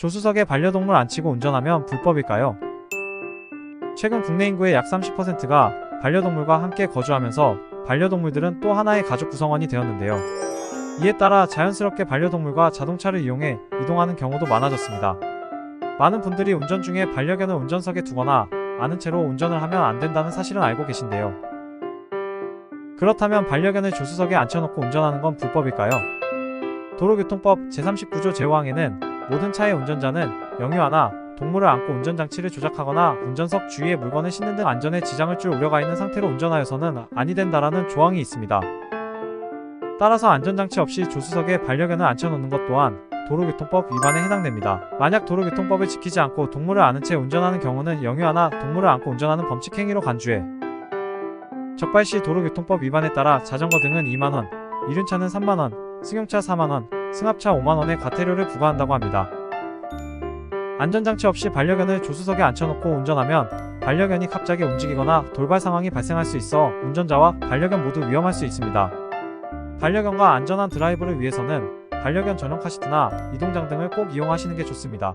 조수석에 반려동물 안치고 운전하면 불법일까요? 최근 국내 인구의 약 30%가 반려동물과 함께 거주하면서 반려동물들은 또 하나의 가족 구성원이 되었는데요. 이에 따라 자연스럽게 반려동물과 자동차를 이용해 이동하는 경우도 많아졌습니다. 많은 분들이 운전 중에 반려견을 운전석에 두거나 아는 채로 운전을 하면 안 된다는 사실은 알고 계신데요. 그렇다면 반려견을 조수석에 앉혀놓고 운전하는 건 불법일까요? 도로교통법 제39조 제5항에는 모든 차의 운전자는 영유아나 동물을 안고 운전장치를 조작하거나 운전석 주위에 물건을 싣는 등 안전에 지장을 줄 우려가 있는 상태로 운전하여서는 아니 된다라는 조항이 있습니다. 따라서 안전장치 없이 조수석에 반려견을 앉혀놓는 것 또한 도로교통법 위반에 해당됩니다. 만약 도로교통법을 지키지 않고 동물을 아는 채 운전하는 경우는 영유아나 동물을 안고 운전하는 범칙 행위로 간주해 적발 시 도로교통법 위반에 따라 자전거 등은 2만원, 이륜차는 3만원, 승용차 4만원, 승합차 5만원의 과태료를 부과한다고 합니다. 안전장치 없이 반려견을 조수석에 앉혀놓고 운전하면 반려견이 갑자기 움직이거나 돌발 상황이 발생할 수 있어 운전자와 반려견 모두 위험할 수 있습니다. 반려견과 안전한 드라이브를 위해서는 반려견 전용 카시트나 이동장 등을 꼭 이용하시는 게 좋습니다.